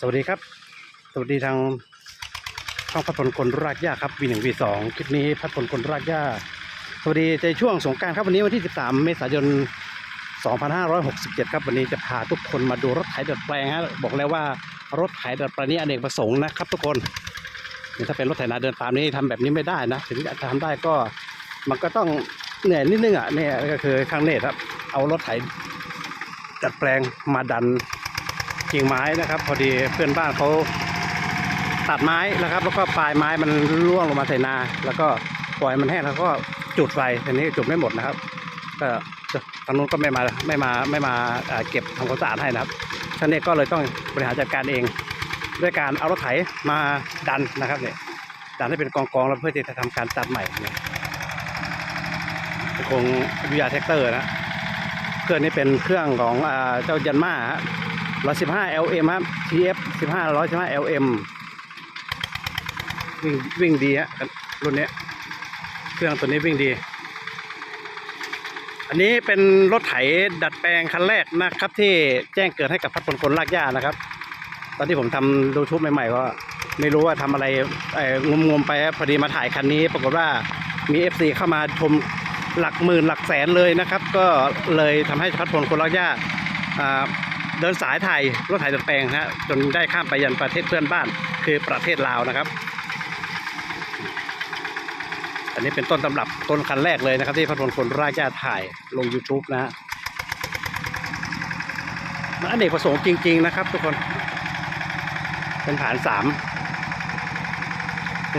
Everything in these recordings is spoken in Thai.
สวัสดีครับ สวัสดีทางช่องพัดพลคนรากหญ้าครับวีหนึ่งวีสองคลิปนี้พัดพลคนรากหญ้าสวัสดีในช่วงสงการครับวันนี้วันที่ 13 เมษายน 2567 ครับวันนี้จะพาทุกคนมาดูรถไถดัดแปลงฮะบอกแล้วว่ารถไถดัดแปลงนี้อเนกประสงค์นะครับ ทุกคนนี่ถ้าเป็นรถไถนาเดินตามนี้ทำแบบนี้ไม่ได้นะถึงจะทำได้ก็มันก็ต้องเหนื่อยนิดนึงอะเนี่ยก็คือข้างเนตครับ เอารถไถดัดแปลงมาดัน กิ่งไม้นะครับ พอดีเพื่อนบ้านเขาตัดไม้นะครับ แล้วก็ปลายไม้มันร่วงลงมาใส่นา แล้วก็ปล่อยมันแห้งแล้วก็จุดไฟทีนี้จุดไม่หมดนะครับ ก็ทางนู้นก็ไม่มาไม่มาไม่มาเอ่อเก็บทำความสะอาดให้นะครับท่านนี้ก็เลยต้องบริหารจัดการเอง ด้วยการเอารถไถมาดันนะครับเนี่ยดันให้เป็นกองๆแล้วเพื่อที่จะทำการตัดใหม่เนี่ยคงวิทยาแท็กเตอร์นะเครื่องนี้เป็นเครื่องของอเจ้ายันมาฮะ ร้อยสิบห้า LM ครับ TF สิบห้าร้อยสิบห้า LM วิ่งวิ่งดีฮะรุ่นนี้เครื่องตัวนี้วิ่งดี อันนี้เป็นรถไถดัดแปลงคันแรกนะครับ ที่แจ้งเกิดให้กับพัดพลคนลากหญ้านะครับ ตอนที่ผมทำดูทูบใหม่ๆก็ไม่รู้ว่าทำอะไรเอ่องมๆไปครับพอดีมาถ่ายคันนี้ ปรากฏว่ามี FC เข้ามาชมหลักหมื่นหลักแสนเลยนะครับ ก็เลยทำให้พัดพลคนลากหญ้าอ่า เดินสายไทยรถไถดัดแปลงฮะจนได้ข้ามไปยันประเทศเพื่อนบ้าน คือประเทศลาวนะครับ อันนี้เป็นต้นตำรับต้นคันแรกเลยนะครับ ที่พัทพลคนรากญาถ่ายลง YouTube นะฮะมันอเนกประสงค์จริง ๆ นะครับ ทุกคนเป็นฐานสาม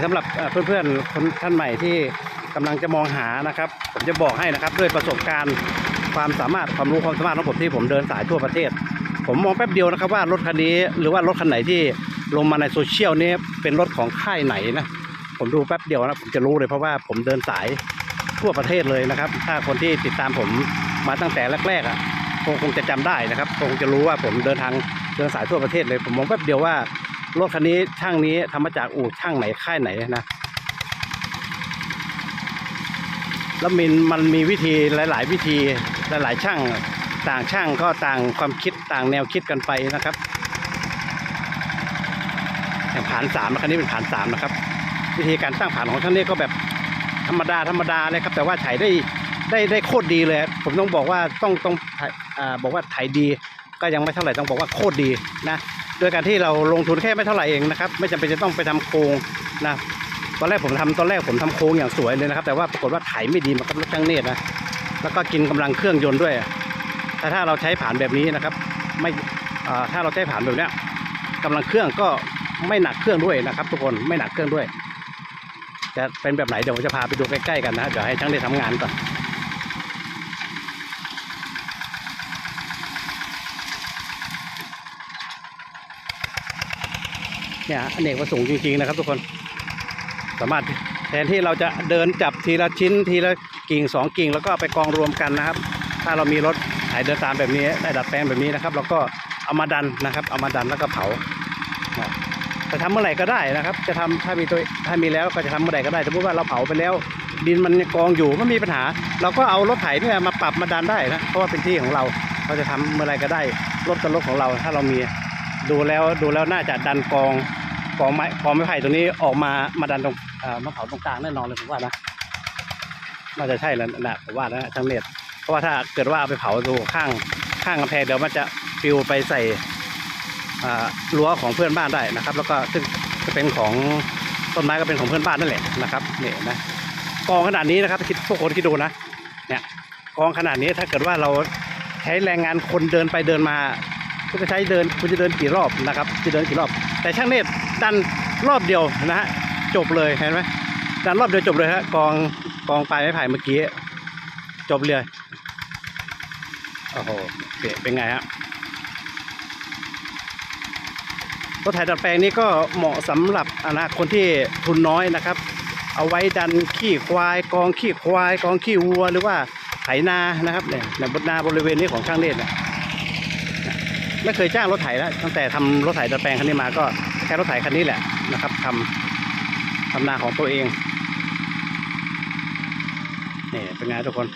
สำหรับเอ่อเพื่อนๆคนท่านใหม่ที่กำลังจะมองหานะครับ ผมจะบอกให้นะครับด้วยประสบการณ์ความสามารถความรู้ความสามารถของผมที่ผมเดินสายทั่วประเทศ ผมมองแป๊บเดียวนะครับว่ารถคันนี้หรือว่ารถคันไหนที่ลงมาในโซเชียลนี้เป็นรถของค่ายไหนนะผมดูแป๊บเดียวนะผมจะรู้เลยเพราะว่าผมเดินสายทั่วประเทศเลยนะครับ ถ้าคนที่ติดตามผมมาตั้งแต่แรกๆอะคงคงจะจำได้นะครับคงจะรู้ว่าผมเดินทางเดินสายทั่วประเทศเลย ผมมองแป๊บเดียวว่ารถคันนี้ช่างนี้ทำมาจากอู่ช่างไหนค่ายไหนนะแล้วมันมันมีวิธีหลาย ๆ วิธีหลาย ๆ ช่าง ต่างช่างก็ต่างความคิดต่างแนวคิดกันไปนะครับอย่างผานสามนะคันนี้เป็นผานสามนะครับ วิธีการตั้งผานของช่างนี่ก็แบบธรรมดาธรรมดาเลยครับ แต่ว่าถ่ายได้ได้ได้โคตรดีเลย ผมต้องบอกว่าต้องต้องอ่าบอกว่าถ่ายดี ก็ยังไม่เท่าไหร่ต้องบอกว่าโคตรดีนะโดยการที่เราลงทุนแค่ไม่เท่าไหร่เองนะครับไม่จำเป็นจะต้องไปทำโครงนะตอนแรกผมทำตอนแรกผมทำโครงอย่างสวยเลยนะครับ แต่ว่าปรากฏว่าถ่ายไม่ดีมันกับรถช่างเนตรนะแล้วก็กินกำลังเครื่องยนต์ด้วย แต่ถ้าเราใช้ผ่านแบบนี้นะครับ ไม่ถ้าเราใช้ผ่านแบบนี้ยกำลังเครื่องก็ไม่หนักเครื่องด้วยนะครับ ทุกคนไม่หนักเครื่องด้วย จะเป็นแบบไหนเดี๋ยวผมจะพาไปดูใกล้ๆกันนะเดี๋ยวให้ช่างได้ทำงานก่อนเนี่ยอเนกประสงค์จริงๆนะครับ ทุกคน สามารถแทนที่เราจะเดินจับทีละชิ้นทีละกิ่งสองกิ่งแล้วก็ไปกองรวมกันนะครับ ถ้าเรามีรถไถเดินตามแบบนี้ได้ดัดแปลงแบบนี้นะครับ เราก็เอามาดันนะครับ เอามาดันแล้วก็เผาจะทำเมื่อไหร่ก็ได้นะครับ จะทำถ้ามีตัวถ้ามีแล้วก็จะทำเมื่อไหร่ก็ได้สมมติว่าเราเผาไปแล้ว ดินมันกองอยู่ไม่มีปัญหา เราก็เอารถไถเนี่ยมาปรับมาดันได้นะเพราะว่าเป็นที่ของเราเราจะทำเมื่อไหร่ก็ได้รถกับรถของเรา ถ้าเรามีดูแล้วดูแล้วน่าจะดันกองกองไม้กองไม้ไผ่ตรงนี้ออกมามาดันตรงมาเผาตรงกลางแน่นอนเลยผมว่านะน่าจะใช่แล้วนะผมว่านะช่างเนต รเพราะว่าถ้าเกิดว่าเอาไปเผาดูข้างข้างกำแพงเดี๋ยวมันจะปลิวไปใส่รั้วของเพื่อนบ้านได้นะครับ แล้วก็ซึ่งจะเป็นของต้นไม้ก็เป็นของเพื่อนบ้านนั่นแหละนะครับเนี่ยนะกองขนาดนี้นะครับคิดพวกคนคิดดูนะเนี่ยกองขนาดนี้ถ้าเกิดว่าเราใช้แรงงานคนเดินไปเดินมาก็จะใช้เดินคุณจะเดินกี่รอบนะครับจะเดินกี่รอบ แต่ช่างเนตดันรอบเดียวนะฮะจบเลยเห็นไหมดันรอบเดียวจบเลยฮะกองกองปลายไม้ไผ่เมื่อกี้จบเลย โอ้โหเก๋เป็นไงฮะรถไถดัดแปลงนี้ก็เหมาะสำหรับอนาคนที่ทุนน้อยนะครับ เอาไว้ดันขี้ควาย กองขี้ควาย กองขี้วัว หรือว่าไถนานะครับเนี่ยในบนนาบริเวณนี้ของช่างเนตรเนี่ยไม่เคยจ้างรถไถแล้วตั้งแต่ทำรถไถดัดแปลงคันนี้มาก็แค่รถไถคันนี้แหละนะครับทำทำนาของตัวเองนี่เป็นไงทุกคน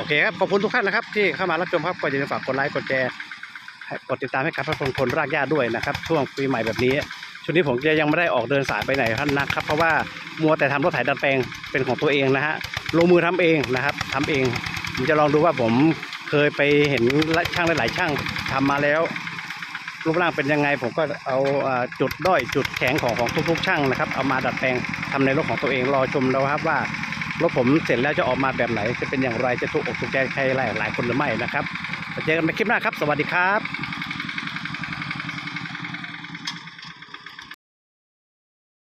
โอเคครับขอบคุณทุกท่านนะครับ ที่เข้ามารับชมครับก็อย่าลืมฝากกดไลค์กดแชร์กดติดตามให้กับพระพลคนรากหญ้าด้วยนะครับช่วงปีใหม่แบบนี้ช่วงนี้ผมจะยังไม่ได้ออกเดินสายไปไหนท่านนะครับ เพราะว่ามัวแต่ทำรถไถดัดแปลงเป็นของตัวเองนะฮะลงมือทำเองนะครับทำเองผมจะลองดูว่าผมเคยไปเห็นช่างหลายๆช่างทำมาแล้วรูปร่างเป็นยังไงผมก็เอาจุดด้อยจุดแข็งของของทุกๆช่างนะครับ เอามาดัดแปลงทำในรถของตัวเองรอชมแล้วครับว่า รถผมเสร็จแล้วจะออกมาแบบไหน จะเป็นอย่างไรจะถูกอกถูกใจใครหลายหลายคนหรือไม่นะครับเจอกันในคลิปหน้าครับ สวัสดีครับ